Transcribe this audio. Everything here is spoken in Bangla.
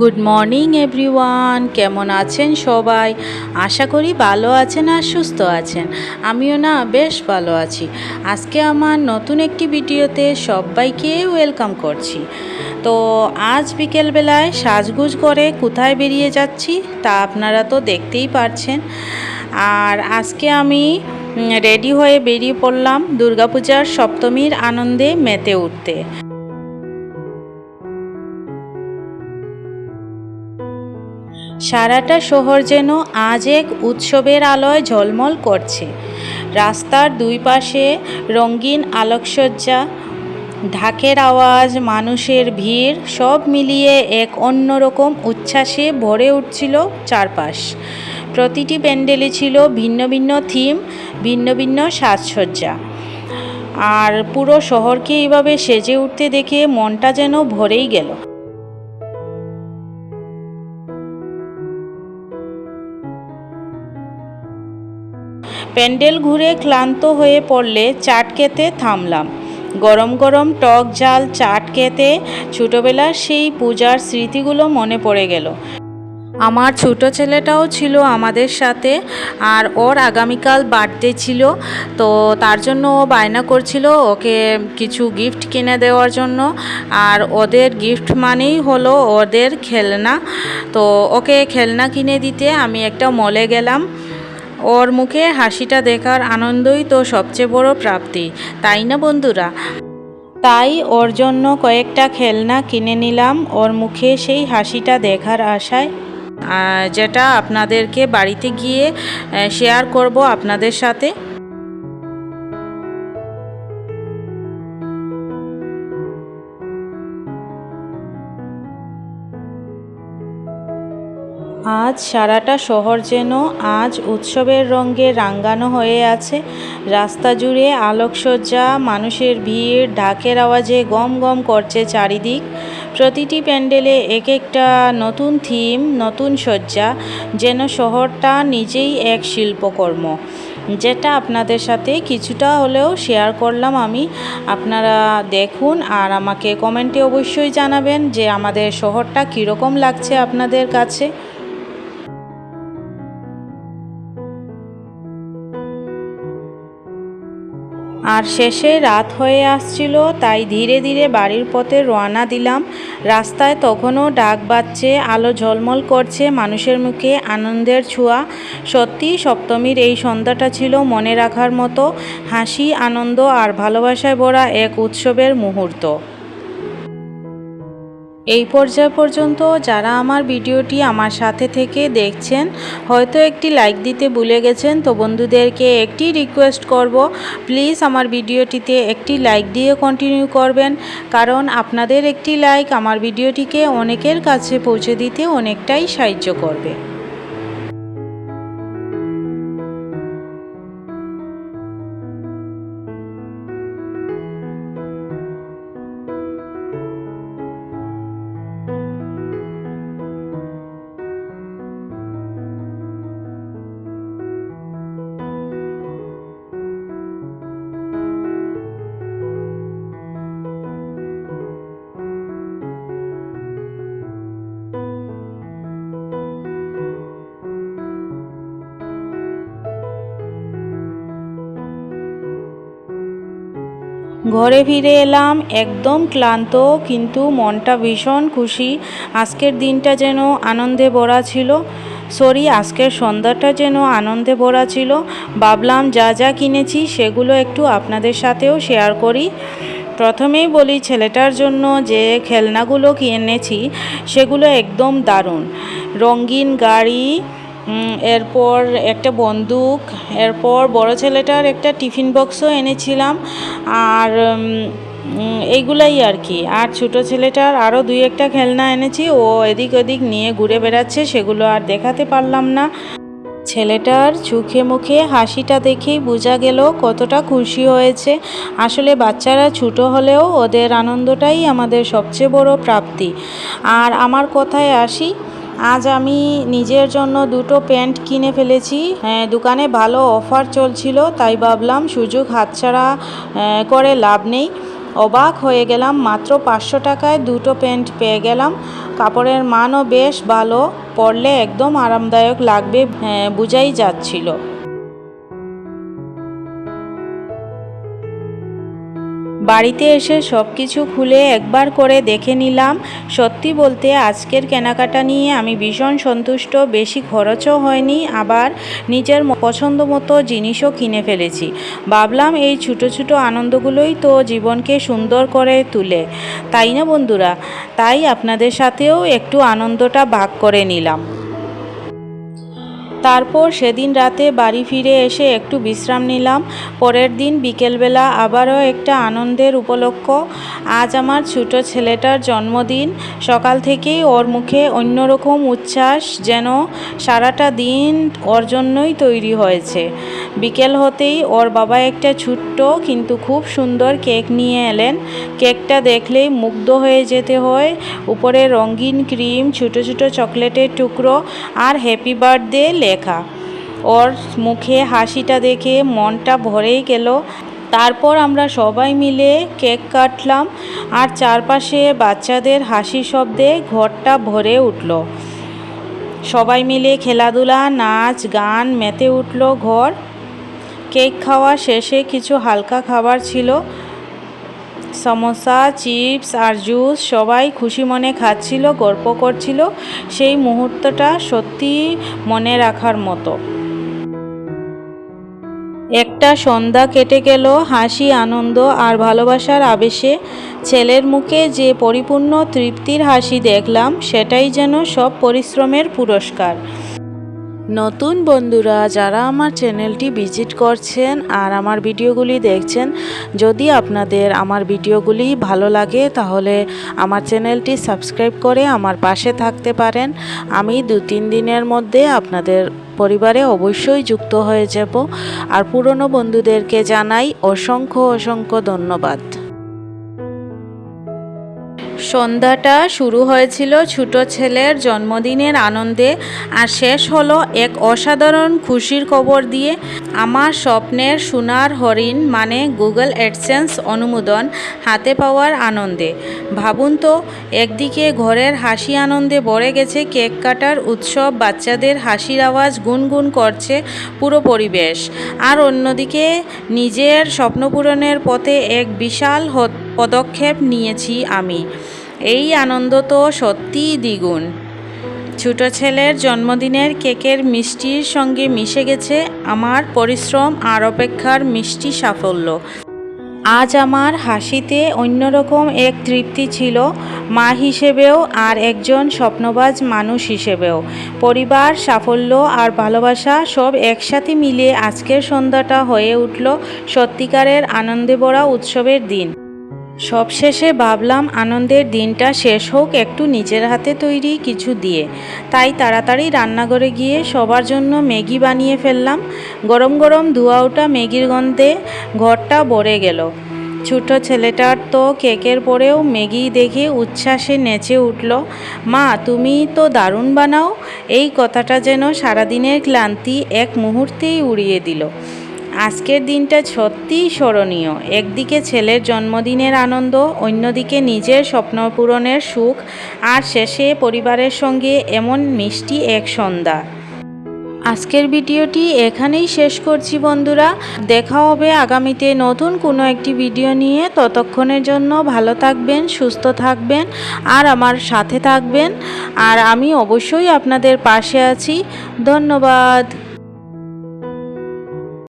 গুড মর্নিং এভরিওয়ান কেমন আছেন সবাই? আশা করি ভালো আছেন আর সুস্থ আছেন। আমিও না বেশ ভালো আছি। আজকে আমার নতুন একটি ভিডিওতে সবাইকে ওয়েলকাম করছি। তো আজ বিকেলবেলায় সাজগুজ করে কোথায় বেরিয়ে যাচ্ছি তা আপনারা তো দেখতেই পারছেন। আর আজকে আমি রেডি হয়ে বেরিয়ে পড়লাম দুর্গাপূজার সপ্তমীর আনন্দে মেতে উঠতে। সারাটা শহর যেন আজ এক উৎসবের আলোয় ঝলমল করছে। রাস্তার দুই পাশে রঙিন আলোকসজ্জা, ঢাকের আওয়াজ, মানুষের ভিড়, সব মিলিয়ে এক অন্যরকম উচ্ছ্বাসে ভরে উঠছিল চারপাশ। প্রতিটি প্যান্ডেলে ছিল ভিন্ন ভিন্ন থিম, ভিন্ন ভিন্ন সাজসজ্জা। আর পুরো শহরকে এইভাবে সেজে উঠতে দেখে মনটা যেন ভরেই গেল। প্যান্ডেল ঘুরে ক্লান্ত হয়ে পড়লে চাট খেতে থামলাম। গরম গরম টক ঝাল চাট খেতে ছোটোবেলার সেই পূজার স্মৃতিগুলো মনে পড়ে গেল। আমার ছোট ছেলেটাও ছিল আমাদের সাথে আর ওর আগামীকাল বার্থডে ছিল, তো তার জন্য ও বায়না করছিল ওকে কিছু গিফট কিনে দেওয়ার জন্য। আর ওদের গিফট মানেই হলো ওদের খেলনা। তো ওকে খেলনা কিনে দিতে আমি একটা মলে গেলাম। ওর মুখে হাসিটা দেখার আনন্দই তো সবচেয়ে বড় প্রাপ্তি, তাই না বন্ধুরা? তাই ওর জন্য কয়েকটা খেলনা কিনে নিলাম, ওর মুখে সেই হাসিটা দেখার আশায়। যেটা আপনাদেরকে বাড়িতে গিয়ে শেয়ার করব আপনাদের সাথে। আজ সারাটা শহর যেন আজ উৎসবের রঙে রাঙ্গানো হয়ে আছে। রাস্তা জুড়ে আলোকসজ্জা, মানুষের ভিড় ঢাকের আওয়াজে গম গম করছে চারিদিক। প্রতিটি প্যান্ডেলে এক একটা নতুন থিম, নতুন সজ্জা, যেন শহরটা নিজেই এক শিল্পকর্ম। যেটা আপনাদের সাথে কিছুটা হলেও শেয়ার করলাম আমি। আপনারা দেখুন আর আমাকে কমেন্টে অবশ্যই জানাবেন যে আমাদের শহরটা কীরকম লাগছে আপনাদের কাছে। আর শেষে রাত হয়ে আসছিল, তাই ধীরে ধীরে বাড়ির পথে রওনা দিলাম। রাস্তায় তখনও ডাক বাজছে, আলো ঝলমল করছে মানুষের মুখে আনন্দের ছোঁয়া। সত্যি সপ্তমীর এই সন্ধ্যাটা ছিল মনে রাখার মতো, হাসি, আনন্দ আর ভালোবাসায় ভরা এক উৎসবের মুহূর্ত। এই পর্যায় পর্যন্ত যারা আমার ভিডিওটি আমার সাথে থেকে দেখছেন, হয়তো একটি লাইক দিতে ভুলে গেছেন, তো বন্ধুদেরকে একটি রিকোয়েস্ট করব প্লিজ আমার ভিডিওটিতে একটি লাইক দিয়ে কন্টিনিউ করবেন, কারণ আপনাদের একটি লাইক আমার ভিডিওটিকে অনেকের কাছে পৌঁছে দিতে অনেকটাই সাহায্য করবে। ঘরে ফিরে এলাম একদম ক্লান্ত, কিন্তু মনটা ভীষণ খুশি। আজকের দিনটা যেন আনন্দে ভরা ছিল। সরি, আজকের সন্ধ্যাটা যেন আনন্দে ভরা ছিল। ভাবলাম যা যা কিনেছি সেগুলো একটু আপনাদের সাথেও শেয়ার করি। প্রথমেই বলি ছেলেটার জন্য যে খেলনাগুলো কিনেছি, সেগুলো একদম দারুণ। রঙিন গাড়ি এরপর একটা বন্দুক, এরপর বড় ছেলেটার একটা টিফিন বক্সও এনেছিলাম, আর এইগুলাই আর কি। আর ছোটো ছেলেটার আরও দুই একটা খেলনা এনেছি, ও এদিক ওদিক নিয়ে ঘুরে বেড়াচ্ছে, সেগুলো আর দেখাতে পারলাম না। ছেলেটার চোখে মুখে হাসিটা দেখেই বোঝা গেল কতটা খুশি হয়েছে। আসলে বাচ্চারা ছোটো হলেও ওদের আনন্দটাই আমাদের সবচেয়ে বড় প্রাপ্তি। আর আমার কথায় আসি আজ আমি নিজের জন্য দুটো প্যান্ট কিনে ফেলেছি। হ্যাঁ, দোকানে ভালো অফার চলছিল তাই ভাবলাম সুযোগ হাতছাড়া করে লাভ নেই। অবাক হয়ে গেলাম মাত্র পাঁচশো টাকায় দুটো প্যান্ট পেয়ে গেলাম। কাপড়ের মানও বেশ ভালো পরলে একদম আরামদায়ক লাগবে বুঝাই বোঝাই যাচ্ছিল। বাড়িতে এসে সব কিছু খুলে একবার করে দেখে নিলাম। সত্যি বলতে আজকের কেনাকাটা নিয়ে আমি ভীষণ সন্তুষ্ট, বেশি খরচও হয়নি, আবার নিজের পছন্দ মতো জিনিসও কিনে ফেলেছি। ভাবলাম এই ছোটো ছোটো আনন্দগুলোই তো জীবনকে সুন্দর করে তুলে। তাই না বন্ধুরা? তাই আপনাদের সাথেও একটু আনন্দটা ভাগ করে নিলাম। তারপর সেদিন রাতে বাড়ি ফিরে এসে একটু বিশ্রাম নিলাম। পরের দিন বিকেলবেলা আবারও একটা আনন্দের উপলক্ষ। আজ আমার ছোটো ছেলেটার জন্মদিন। সকাল থেকেই ওর মুখে অন্যরকম উচ্ছ্বাস যেন সারাটা দিন ওর জন্যই তৈরি হয়েছে। বিকেল হতেই ওর বাবা একটা ছোট্ট কিন্তু খুব সুন্দর কেক নিয়ে এলেন। কেকটা দেখলেই মুগ্ধ হয়ে যেতে হয়। উপরে রঙিন ক্রিম, ছোটো ছোটো চকলেটের টুকরো আর হ্যাপি বার্থডে লেখা ওর মুখে হাসিটা দেখে মনটা ভরেই গেল। তারপর আমরা সবাই মিলে কেক কাটলাম আর চারপাশে বাচ্চাদের হাসি শব্দে ঘরটা ভরে উঠল। সবাই মিলে খেলাধুলা, নাচ, গান মেতে উঠল ঘর। কেক খাওয়া শেষে কিছু হালকা খাবার ছিল। সমোসা, চিপস আর জুস সবাই খুশি মনে খাচ্ছিল, গল্প করছিল। সেই মুহূর্তটা সত্যি মনে রাখার মতো। একটা সন্ধ্যা কেটে গেল, হাসি, আনন্দ আর ভালোবাসার আবেশে। ছেলের মুখে যে পরিপূর্ণ তৃপ্তির হাসি দেখলাম, সেটাই যেন সব পরিশ্রমের পুরস্কার। নতুন বন্ধুরা, যারা আমার চ্যানেলটি ভিজিট করছেন আর আমার ভিডিওগুলি দেখছেন, যদি আপনাদের আমার ভিডিওগুলি ভালো লাগে, তাহলে আমার চ্যানেলটি সাবস্ক্রাইব করে আমার পাশে থাকতে পারেন। আমি দু তিন দিনের মধ্যে আপনাদের পরিবারে অবশ্যই যুক্ত হয়ে যাব। আর পুরনো বন্ধুদেরকে জানাই অসংখ্য অসংখ্য ধন্যবাদ। সন্ধ্যাটা শুরু হয়েছিল ছোট ছেলের জন্মদিনের আনন্দে আর শেষ হলো এক অসাধারণ খুশির খবর দিয়ে। আমার স্বপ্নের সোনার হরিণ মানে গুগল অ্যাডসেন্স অনুমোদন হাতে পাওয়ার আনন্দে। ভাবুন তো, একদিকে ঘরের হাসি আনন্দে ভরে গেছে কেক কাটার উৎসব, বাচ্চাদের হাসির আওয়াজ গুনগুন করছে পুরো পরিবেশ। আর অন্যদিকে নিজের স্বপ্নপূরণের পথে এক বিশাল হ- পদক্ষেপ নিয়েছি আমি। এই আনন্দ তো সত্যিই দ্বিগুণ। ছোট ছেলের জন্মদিনের কেকের মিষ্টির সঙ্গে মিশে গেছে আমার পরিশ্রম আর অপেক্ষার মিষ্টি সাফল্য। আজ আমার হাসিতে অন্যরকম এক তৃপ্তি ছিল মা হিসেবেও আর একজন স্বপ্নবাজ মানুষ হিসেবেও। পরিবার, সাফল্য আর ভালোবাসা সব একসাথে মিলিয়ে আজকের সন্ধ্যাটা হয়ে উঠল সত্যিকারের আনন্দে ভরা উৎসবের দিন। সবশেষে ভাবলাম আনন্দের দিনটা শেষ হোক, একটু নিজের হাতে তৈরি কিছু দিয়ে। তাই তাড়াতাড়ি রান্নাঘরে গিয়ে সবার জন্য ম্যাগি বানিয়ে ফেললাম। গরম গরম ধোয়া ওঠা ম্যাগির গন্ধে ঘরটা ভরে গেল। ছোট ছেলেটার তো কেকের পরেও ম্যাগি দেখে উচ্ছ্বাসে নেচে উঠল। মা, তুমি তো দারুণ বানাও। এই কথাটা যেন সারাদিনের ক্লান্তি এক মুহূর্তেই উড়িয়ে দিল। আজকের দিনটা সত্যিই স্মরণীয়। একদিকে ছেলের জন্মদিনের আনন্দ, অন্যদিকে নিজের স্বপ্ন পূরণের সুখ, আর শেষে পরিবারের সঙ্গে এমন মিষ্টি এক সন্ধ্যা। আজকের ভিডিওটি এখানেই শেষ করছি বন্ধুরা। দেখা হবে আগামীতে নতুন কোনো একটি ভিডিও নিয়ে। ততক্ষণের জন্য ভালো থাকবেন, সুস্থ থাকবেন, আর আমার সাথে থাকবেন। আর আমি অবশ্যই আপনাদের পাশে আছি। ধন্যবাদ।